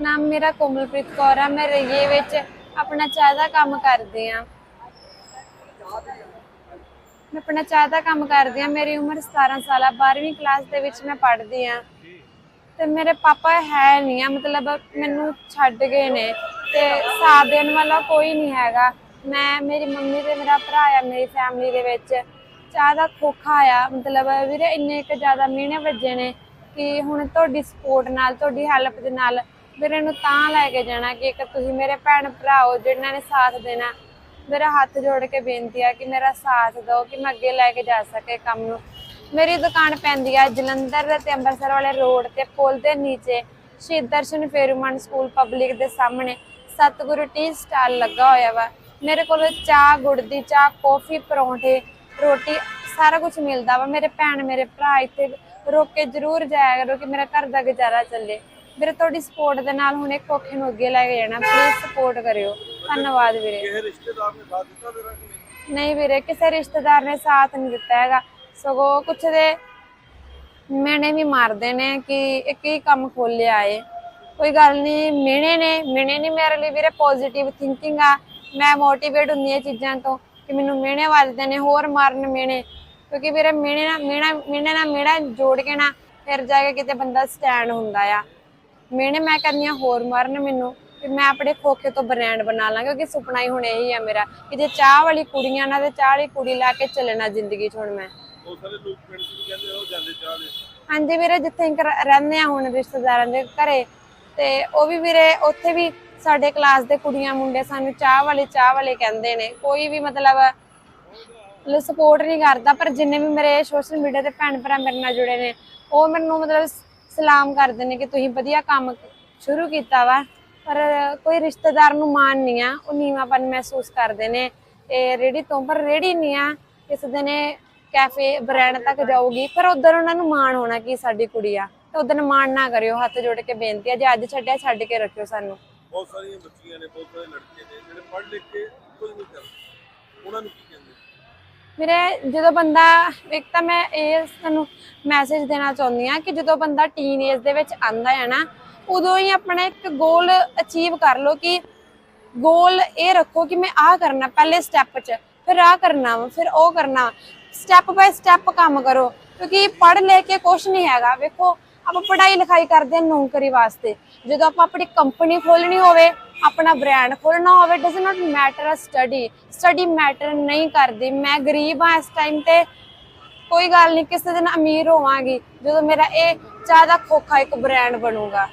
ਨਾਮ ਮੇਰਾ ਕੋਮਲਪ੍ਰੀਤ ਕੌਰ ਆ, ਮੈਂ ਰਈਏ ਵਿੱਚ ਆਪਣਾ ਚਾਹ ਦਾ ਕੰਮ ਕਰਦੀ ਆ। ਮੈਂ ਆਪਣਾ ਚਾਹ ਦਾ ਕੰਮ ਕਰਦੀ ਆ, ਮੇਰੀ ਉਮਰ 17 ਸਾਲ ਆ 12ਵੀਂ ਕਲਾਸ ਦੇ ਵਿੱਚ ਮੈਂ ਪੜ੍ਹਦੀ ਆ। ਤੇ ਮੇਰੇ ਪਾਪਾ ਹੈ ਨਹੀਂ ਆ, ਮਤਲਬ ਮੈਨੂੰ ਛੱਡ ਗਏ ਨੇ ਤੇ ਸਾਥ ਦੇਣ ਵਾਲਾ ਕੋਈ ਨਹੀਂ ਹੈਗਾ। ਮੈਂ, ਮੇਰੀ ਮੰਮੀ ਤੇ ਮੇਰਾ ਭਰਾ ਆ, ਮੇਰੀ ਫੈਮਿਲੀ ਦੇ ਵਿੱਚ। ਚਾਹ ਦਾ ਖੋਖਾ ਆ, ਮਤਲਬ ਵੀਰੇ ਇੰਨੇ ਕੁ ਜ਼ਿਆਦਾ ਮਹੀਨੇ ਵੱਜੇ ਨੇ ਕਿ ਹੁਣ ਤੁਹਾਡੀ ਸਪੋਰਟ ਨਾਲ, ਤੁਹਾਡੀ ਹੈਲਪ ਦੇ ਨਾਲ ਵੀਰੇ ਨੂੰ ਤਾਂ ਲੈ ਕੇ ਜਾਣਾ ਕਿ ਇੱਕ ਤੁਸੀਂ ਮੇਰੇ ਭੈਣ ਭਰਾ ਹੋ ਜਿਨ੍ਹਾਂ ਨੇ ਸਾਥ ਦੇਣਾ। ਮੇਰਾ ਹੱਥ ਜੋੜ ਕੇ ਬੇਨਤੀ ਆ ਕਿ ਮੇਰਾ ਸਾਥ ਦਿਓ, ਕਿ ਮੈਂ ਅੱਗੇ ਲੈ ਕੇ ਜਾ ਸਕੇ ਕੰਮ ਨੂੰ। ਮੇਰੀ ਦੁਕਾਨ ਪੈਂਦੀ ਆ ਜਲੰਧਰ ਤੇ ਅੰਮ੍ਰਿਤਸਰ ਵਾਲੇ ਰੋਡ ਤੇ, ਪੁਲ ਦੇ ਨੀਚੇ। ਸ਼ਹੀਦ ਦਰਸ਼ਨ ਫੇਰੂਮਨ ਸਕੂਲ ਪਬਲਿਕ ਦੇ ਸਾਹਮਣੇ। ਸਤਿਗੁਰੂ ਟੀ ਸਟਾਲ ਲੱਗਾ ਹੋਇਆ ਵਾ। ਮੇਰੇ ਕੋਲ ਚਾਹ, ਗੁੜ ਦੀ ਚਾਹ, ਕੌਫੀ, ਪਰੌਂਠੇ, ਰੋਟੀ, ਸਾਰਾ ਕੁਝ ਮਿਲਦਾ ਵਾ। ਮੇਰੇ ਭੈਣ, ਮੇਰੇ ਭਰਾ ਇੱਥੇ ਰੋਕ ਕੇ ਜ਼ਰੂਰ ਜਾਇਆ ਕਰੋ ਕਿ ਮੇਰਾ ਘਰ ਦਾ ਗੁਜ਼ਾਰਾ ਚੱਲੇ। ਵੀਰੇ ਤੁਹਾਡੀ ਸਪੋਰਟ ਦੇ ਨਾਲ ਹੁਣ ਇੱਕ ਔਖੇ ਨੂੰ ਅੱਗੇ ਲੈ ਕੇ ਜਾਣਾ। ਪਲੀਜ਼ ਸਪੋਰਟ ਕਰਿਓ। ਧੰਨਵਾਦ ਵੀਰੇ। ਕਿਸੇ ਰਿਸ਼ਤੇਦਾਰ ਨੇ ਸਾਥ ਦਿੱਤਾ ਤੇਰਾ ਕਿ ਨਹੀਂ? ਨਹੀਂ ਵੀਰੇ ਕਿਸੇ ਰਿਸ਼ਤੇਦਾਰ ਨੇ ਸਾਥ ਨਹੀਂ ਦਿੱਤਾ ਹੈਗਾ। ਸਗੋਂ ਕੁਛ ਦੇ ਮੈਨੇ ਵੀ ਮਾਰਦੇ ਨੇ ਕਿ ਇੱਕ ਹੀ ਕੰਮ ਖੋਲਿਆ ਏ। ਕੋਈ ਗੱਲ ਨਹੀਂ ਮਿਹਣੇ ਨੇ। ਮਿਹਣੇ ਨਹੀਂ ਮੇਰੇ ਲਈ ਵੀਰੇ ਪੋਜ਼ਿਟਿਵ ਥਿੰਕਿੰਗ ਆ। ਮੈਂ ਮੋਟੀਵੇਟ ਹੁੰਦੀ ਹਾਂ ਚੀਜ਼ਾਂ ਤੋਂ ਕਿ ਮੈਨੂੰ ਮਿਹਣੇ ਵੱਜਦੇ ਨੇ ਹੋਰ ਮਾਰਨ ਮਿਹਣੇ। ਕਿਉਂਕਿ ਵੀਰੇ ਮਿਹਣੇ ਨਾਲ ਮਿਹਣਾ ਮਿਹਣੇ ਨਾਲ ਮਿਹਣਾ ਜੋੜ ਕੇ ਨਾ ਫਿਰ ਜਾ ਕੇ ਕਿਤੇ ਬੰਦਾ ਸਟੈਂਡ ਹੁੰਦਾ ਆ। ਮਿਹਣੇ ਮੈਂ ਹਾਂ ਹੋਰ ਮਾਰਨ ਮੈਨੂੰ ਕਿ ਮੈਂ ਆਪਣੇ ਖੋਖੇ ਤੋਂ ਬ੍ਰਾਂਡ ਬਣਾ ਲਾਂ ਕਿਉਂਕਿ ਸੁਪਨਾ ਹੀ ਹੁਣ ਇਹੀ ਆ ਮੇਰਾ ਕਿ ਜੇ ਚਾਹ ਵਾਲੀ ਕੁੜੀਆਂ ਨਾਲ ਤੇ ਚਾਹ ਵਾਲੀ ਕੁੜੀ ਲਾ ਕੇ ਚੱਲਣਾ ਜ਼ਿੰਦਗੀ 'ਚ ਹੁਣ ਮੈਂ। ਬਹੁਤ ਸਾਰੇ ਲੋਕ ਪਿੰਡ 'ਚ ਵੀ ਕਹਿੰਦੇ ਉਹ ਜਾਂਦੇ ਚਾਹ ਦੇ। ਹਾਂਜੀ ਵੀਰੇ ਜਿੱਥੇ ਅਸੀਂ ਕਰ- ਰਹਿੰਦੇ ਆ ਹੁਣ ਰਿਸ਼ਤੇਦਾਰਾਂ ਦੇ ਘਰੇ ਤੇ ਉਹ ਵੀ ਵੀਰੇ ਉੱਥੇ ਵੀ ਸਾਡੇ ਕਲਾਸ ਦੇ ਕੁੜੀਆਂ ਮੁੰਡੇ ਸਾਨੂੰ ਚਾਹ ਵਾਲੇ ਚਾਹ ਵਾਲੇ ਕਹਿੰਦੇ ਨੇ। ਕੋਈ ਵੀ ਮਤਲਬ ਲੋ ਸਪੋਰਟ ਨਹੀਂ ਕਰਦਾ ਪਰ ਜਿੰਨੇ ਵੀ ਮੇਰੇ ਸੋਸ਼ਲ ਮੀਡੀਆ ਤੇ ਭੈਣ ਭਰਾ ਮੇਰੇ ਨਾਲ ਜੁੜੇ ਨੇ ਉਹ ਮੈਨੂੰ ਮਤਲਬ ਸਲਾਮ ਕਰਦੇ ਨੇ ਕਿ ਤੁਸੀਂ ਵਧੀਆ ਕੰਮ ਸ਼ੁਰੂ ਕੀਤਾ ਵਾ। ਪਰ ਕੋਈ ਰਿਸ਼ਤੇਦਾਰ ਨੂੰ ਮਾਣ ਨਹੀਂ ਆ, ਉਹ ਨੀਵਾਂਪਨ ਮਹਿਸੂਸ ਕਰਦੇ ਨੇ। ਤੇ ਰੇੜੀ ਤੋਂ ਪਰ ਰੇੜੀ ਨਹੀਂ ਆ ਕਿਸੇ ਦਿਨ ਕੈਫੇ ਬ੍ਰਾਂਡ ਤੱਕ ਜਾਊਗੀ। ਪਰ ਉਧਰ ਉਹਨਾਂ ਨੂੰ ਮਾਣ ਹੋਣਾ ਕਿ ਸਾਡੀ ਕੁੜੀ ਆ। ਤੇ ਉਧਰ ਮਾਣ ਨਾ ਕਰਿਓ, ਹੱਥ ਜੋੜ ਕੇ ਬੇਨਤੀ ਆ, ਜੇ ਅੱਜ ਛੱਡਿਆ ਛੱਡ ਕੇ ਰੱਖਿਓ ਸਾਨੂੰ। ਬਹੁਤ ਸਾਰੀਆਂ ਬੱਚੀਆਂ ਨੇ, ਬਹੁਤ ਸਾਰੇ ਲੜਕੇ ਨੇ, ਜਿਹੜੇ ਪੜ੍ਹ ਲਿਖ ਕੇ ਕੁਝ ਨਹੀਂ ਕਰਦੇ। ਉਹਨਾਂ ਨੂੰ ਕੀ ਕਹਿੰਦੇ? ਮੇਰੇ ਜਦੋਂ ਬੰਦਾ, ਇੱਕ ਤਾਂ ਮੈਂ ਇਹ ਤੁਹਾਨੂੰ ਮੈਸੇਜ ਦੇਣਾ ਚਾਹੁੰਦੀ ਆ ਕਿ ਜਦੋਂ ਬੰਦਾ ਟੀਨ ਏਜ ਦੇ ਵਿੱਚ ਆਂਦਾ ਹੈ ਨਾ, ਉਦੋਂ ਹੀ ਆਪਣਾ ਇੱਕ ਗੋਲ ਅਚੀਵ ਕਰ ਲਓ ਕਿ ਗੋਲ ਇਹ ਰੱਖੋ ਕਿ ਮੈਂ ਆਹ ਕਰਨਾ, ਪਹਿਲੇ ਸਟੈਪ 'ਚ, ਫਿਰ ਆਹ ਕਰਨਾ ਵਾ, ਫਿਰ ਉਹ ਕਰਨਾ ਸਟੈਪ ਬਾਈ ਸਟੈਪ ਕੰਮ ਕਰੋ, ਕਿਉਂਕਿ ਪੜ੍ਹ ਲੈ ਕੇ ਕੁਝ ਨਹੀਂ ਹੈਗਾ, ਵੇਖੋ ਆਪਾਂ ਪੜ੍ਹਾਈ ਲਿਖਾਈ ਕਰਦੇ ਹਾਂ ਨੌਕਰੀ ਵਾਸਤੇ। ਜਦੋਂ ਆਪਾਂ ਆਪਣੀ ਕੰਪਨੀ ਖੋਲਣੀ ਹੋਵੇ, ਆਪਣਾ ਬ੍ਰਾਂਡ ਖੋਲਣਾ ਹੋਵੇ does not matter a study study matter ਨਹੀਂ ਕਰਦੀ। ਮੈਂ ਗਰੀਬ ਹਾਂ ਇਸ ਟਾਈਮ ਤੇ, ਕੋਈ ਗੱਲ ਨਹੀਂ, ਕਿਸੇ ਦਿਨ ਅਮੀਰ ਹੋਵਾਂਗੀ। ਜਦੋਂ ਮੇਰਾ ਇਹ ਚਾਹ ਦਾ ਖੋਖਾ ਇੱਕ ਬ੍ਰਾਂਡ ਬਣੂਗਾ।